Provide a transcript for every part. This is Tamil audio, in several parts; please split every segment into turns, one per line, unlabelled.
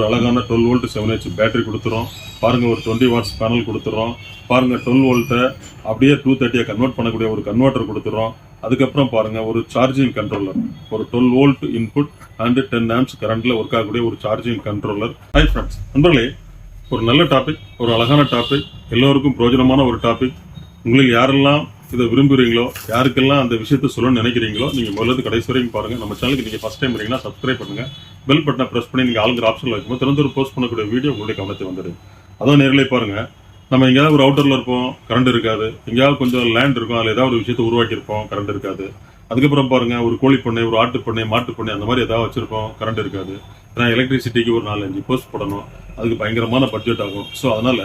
ஒரு அழகான twelve volt seven H battery கொடுத்துறோம். பாருங்க ஒரு டுவெண்ட்டி வாட்ஸ் பேனல் கொடுத்துறோம். பாருங்க டுவெல் வோல்ட்டை அப்படியே டூ தேர்ட்டியை கன்வெர்ட் பண்ணக்கூடிய ஒரு கன்வெர்ட்டர் கொடுத்துறோம். அதுக்கப்புறம் பாருங்க ஒரு சார்ஜிங் கண்ட்ரோலர் ஒரு twelve volt input and ten amps கரண்ட்ல ஒர்க் ஆகக்கூடிய ஒரு சார்ஜிங் கண்ட்ரோலர் ஹை ஃப்ரெண்ட்ஸ் நண்பர்களே ஒரு நல்ல டாபிக் ஒரு அழகான டாபிக் எல்லோருக்கும் பிரயோஜனமான ஒரு டாபிக் உங்களுக்கு யாரெல்லாம் இதை விரும்புகிறீங்களோ யாருக்கெல்லாம் அந்த விஷயத்தை சொல்லணும்னு நினைக்கிறீங்களோ நீங்க முதல்ல கடைசி வரைக்கும் பாருங்க. நம்ம சேனலுக்கு நீங்கள் ஃபஸ்ட் டைம் வரீங்கன்னா சப்ஸ்கிரைப் பண்ணுங்க. பெல் பட்டனை பிரஸ் பண்ணி நீங்கள் ஆளுங்கிற ஆப்ஷன் வைக்கும்போது திறந்து ஒரு போஸ்ட் பண்ணக்கூடிய வீடியோ உங்களுடைய கவனத்தை வந்துடும் அதான் நேரிலே பாருங்கள் நம்ம எங்கேயாவது ஒரு அவுட்டரில் இருப்போம் கரண்ட் இருக்காது. எங்கேயாவது கொஞ்சம் லேண்ட் இருக்கும் அதில் ஏதாவது ஒரு விஷயத்தை உருவாக்கியிருப்போம் கரண்ட் இருக்காது. அதுக்கப்புறம் பாருங்கள் ஒரு கோழி பண்ணை ஒரு ஆட்டு பண்ணை மாட்டு பண்ணை அந்த மாதிரி ஏதாவது வச்சுருப்போம் கரண்ட் இருக்காது. ஏன்னா எலக்ட்ரிசிட்டிக்கு ஒரு நாலஞ்சு போஸ்ட் போடணும். அதுக்கு பயங்கரமான பட்ஜெட் ஆகும். ஸோ அதனால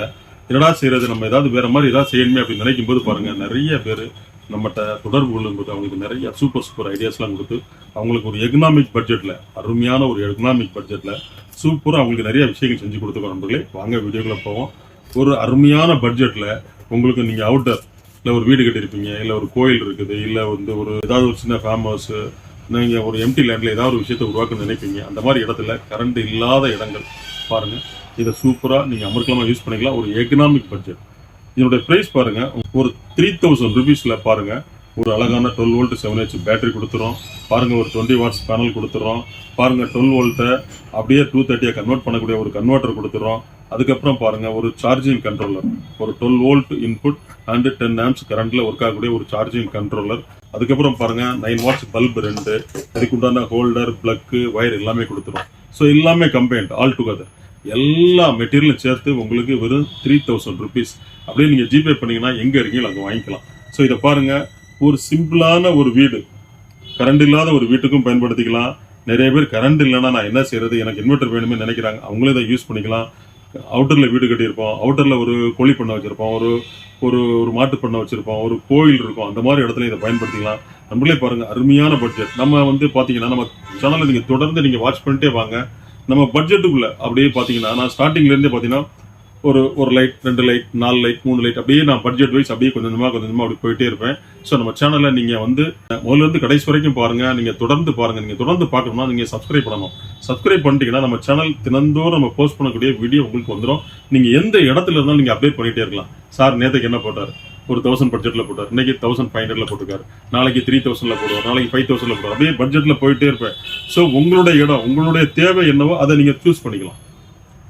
என்னடா செய்கிறது நம்ம ஏதாவது வேறு மாதிரி ஏதாவது செய்யணுமே அப்படின்னு நினைக்கும் போது பாருங்கள் நிறைய பேர் நம்மகிட்ட தொடர்பு கொள்ளும்போது அவங்களுக்கு நிறைய சூப்பர் சூப்பர் ஐடியாஸ்லாம் கொடுத்து அவங்களுக்கு ஒரு எக்கனாமிக் பட்ஜெட்டில் அருமையான ஒரு எக்கனாமிக் பட்ஜெட்டில் சூப்பராக அவங்களுக்கு நிறைய விஷயங்கள் செஞ்சு கொடுத்துக்கோ நண்பர்களே. வாங்க வீடியோக்குள்ள போவோம். ஒரு அருமையான பட்ஜெட்டில் உங்களுக்கு நீங்கள் அவுட்டர் இல்லை ஒரு வீடு கட்டியிருப்பீங்க இல்லை ஒரு கோயில் இருக்குது இல்லை வந்து ஒரு ஏதாவது ஒரு சின்ன ஃபார்ம் ஹவுஸு நீங்கள் ஒரு எம்டி லேண்ட்ல ஏதாவது ஒரு விஷயத்தை உருவாக்கணும்னு நினைப்பீங்க. அந்த மாதிரி இடத்துல கரண்ட் இல்லாத இடங்கள் பாருங்கள் இதை சூப்பராக நீங்கள் அமர்க்கலமாக யூஸ் பண்ணிக்கலாம். ஒரு எக்கனாமிக் பட்ஜெட் இதனுடைய ப்ரைஸ் பாருங்க. ஒரு த்ரீ தௌசண்ட் ருபீஸில் பாருங்க. ஒரு அழகான twelve volt seven H battery கொடுத்துறோம். பாருங்க ஒரு டுவெண்ட்டி வாட்ஸ் பேனல் கொடுத்துறோம். பாருங்க டுவெல் வோல்ட்டை அப்படியே டூ தேர்ட்டியை கன்வெர்ட் பண்ணக்கூடிய ஒரு கன்வெர்ட்டர் கொடுத்துறோம். அதுக்கப்புறம் பாருங்க ஒரு சார்ஜிங் கண்ட்ரோலர் ஒரு twelve volt input and ten amps கரண்ட்ல ஒர்க் ஆகக்கூடிய ஒரு சார்ஜிங் கண்ட்ரோலர் அதுக்கப்புறம் பாருங்க நைன் வாட்ஸ் பல்ப் ரெண்டு. அதுக்குண்டான ஹோல்டர் பிளக்கு ஒயர் எல்லாமே கொடுத்துரும் ஸோ எல்லாமே கம்பைன்ட் ஆல் டுகெதர் எல்லா மெட்டீரியலும் சேர்த்து உங்களுக்கு வெறும் த்ரீ தௌசண்ட் ருபீஸ் அப்படியே நீங்கள் ஜிபே பண்ணீங்கன்னா எங்கே இருக்கீங்களோ அங்கே வாங்கிக்கலாம். ஸோ இதை பாருங்கள் ஒரு சிம்பிளான ஒரு வீடு. கரண்ட் இல்லாத ஒரு வீட்டுக்கும் பயன்படுத்திக்கலாம். நிறைய பேர் கரண்ட் இல்லைன்னா நான் என்ன செய்யறது எனக்கு இன்வெர்டர் வேணுமே நினைக்கிறாங்க. அவங்களும் இதை யூஸ் பண்ணிக்கலாம். அவுட்டரில் வீடு கட்டியிருப்போம். அவுட்டரில் ஒரு கோழி பண்ணை வச்சுருப்போம். ஒரு ஒரு ஒரு மாட்டு பண்ணை வச்சுருப்போம். ஒரு கோயில் இருக்கும். அந்த மாதிரி இடத்துல இதை பயன்படுத்திக்கலாம். நம்மளே பாருங்கள் அருமையான பட்ஜெட் நம்ம வந்து பார்த்தீங்கன்னா நம்ம சேனலை நீங்கள் தொடர்ந்து நீங்கள் வாட்ச் பண்ணிட்டே வாங்க. நம்ம பட்ஜெட்டுக்குள்ள அப்படியே பாத்தீங்கன்னா நான் ஸ்டார்டிங்ல இருந்தே பாத்தீங்கன்னா ஒரு ஒரு லைட் ரெண்டு லைட் நாலு லைட் மூணு லைட் அப்படியே நான் பட்ஜெட் வைஸ் அப்படியே கொஞ்சம் கொஞ்சமாக கொஞ்சம் கொஞ்சமா அப்படி போயிட்டே இருப்பேன். ஸோ நம்ம சேனலை நீங்கள் வந்து முதலேருந்து கடைசி வரைக்கும் பாருங்கள் நீங்கள் தொடர்ந்து பாருங்கள் நீங்கள் தொடர்ந்து பார்க்கணும்னா நீங்கள் சப்ஸ்கிரைப் பண்ணணும். சப்ஸ்கிரைப் பண்ணிட்டீங்கன்னா நம்ம சேனல் தினந்தோறும் நம்ம போஸ்ட் பண்ணக்கூடிய வீடியோ உங்களுக்கு வந்துடும் நீங்கள் எந்த இடத்துல இருந்தாலும் நீங்கள் அப்டேட் பண்ணிகிட்டே இருக்கலாம். சார் நேற்றுக்கு என்ன போட்டார்? ஒரு தௌசண்ட் பட்ஜெட்டில் போட்டார். இன்னைக்கு தௌசண்ட் ஃபைவ் ஹண்ட்ரட்ல போட்டிருக்காரு. நாளைக்கு த்ரீ தௌசண்ட்ல போடுவார். நாளைக்கு ஃபைவ் தௌசண்ட்ல போடுவார். அப்படியே பட்ஜெட்ல போயிட்டே இருப்பேன். ஸோ உங்களுடைய இடம் உங்களுடைய தேவை என்னவோ அதை நீங்கள் சூஸ் பண்ணிக்கலாம்.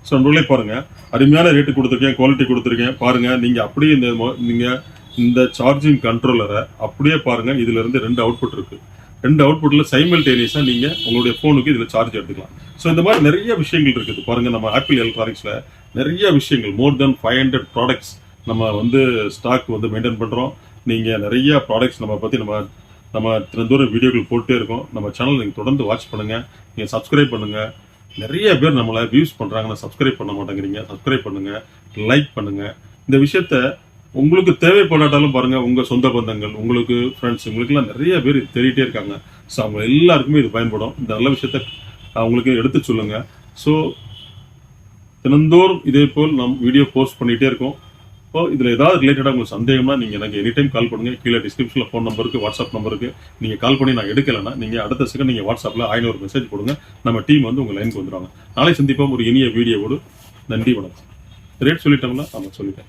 ஸோ நண்பர்களே பாருங்க. அருமையான ரேட்டு கொடுத்துருக்கேன் குவாலிட்டி கொடுத்துருக்கேன். பாருங்க நீங்க அப்படியே இந்த மொ- நீங்க இந்த சார்ஜிங் கண்ட்ரோலரை அப்படியே பாருங்க இதுல இருந்து ரெண்டு அவுட்புட் இருக்கு. ரெண்டு அவுட்புட்ல சைமல்டேனியஸா நீங்க உங்களுடைய போனுக்கு இதுல சார்ஜ் எடுத்துக்கலாம். ஸோ இந்த மாதிரி நிறைய விஷயங்கள் இருக்குது. பாருங்க நம்ம ஆப்பிள் எலக்ட்ரானிக்ஸ்ல நிறைய விஷயங்கள் more than five hundred products நம்ம வந்து ஸ்டாக் வந்து மெயின்டைன் பண்றோம். நீங்க நிறைய ப்ராடக்ட்ஸ் நம்ம பத்தி நம்ம நம்ம தினந்தோறும் வீடியோக்கள் போட்டே இருக்கோம். நம்ம சேனல் நீங்க தொடர்ந்து வாட்ச் பண்ணுங்க. நீங்க சப்ஸ்கிரைப் பண்ணுங்க. நிறைய பேர் நம்மளை வியூஸ் பண்ணுறாங்கன்னா சப்ஸ்கிரைப் பண்ண மாட்டேங்கிறீங்க. சப்ஸ்கிரைப் பண்ணுங்கள் லைக் பண்ணுங்கள் இந்த விஷயத்த உங்களுக்கு தேவைப்படாட்டாலும் பாருங்கள் உங்கள் சொந்த பந்தங்கள் உங்களுக்கு ஃப்ரெண்ட்ஸ் உங்களுக்குலாம் நிறைய பேர் தெரியிட்டே தேடிட்டே இருக்காங்க. ஸோ அவங்க எல்லாருக்குமே இது பயன்படும். இந்த நல்ல விஷயத்த அவங்களுக்கு எடுத்து சொல்லுங்கள் ஸோ தினந்தோறும் இதே போல் நம் வீடியோ போஸ்ட் பண்ணிகிட்டே இருக்கோம். இப்போ இதில் ஏதாவது ரிலேட்டடாக உங்களுக்கு சந்தேகம்னா நீங்கள் எனக்கு எனி டைம் கால் பண்ணுங்க. கீழே டிஸ்கிரிப்ஷனில் ஃபோன் நம்பருக்கு வாட்ஸ்அப் நம்பருக்கு நீங்கள் கால் பண்ணி நான் எடுக்கலைன்னா நீங்கள் அடுத்த செகண்ட் நீங்கள் வாட்ஸ்அப்பில் ஐநூறு மெசேஜ் கொடுங்க. நம்ம டீம் வந்து உங்கள் லைனுக்கு வந்துடுவாங்க நாளை சந்திப்போம். ஒரு இனிய வீடியோவோடு நன்றி வணக்கம். ரேட் சொல்லிட்டோம்னா ஆமாம் சொல்லிட்டேன்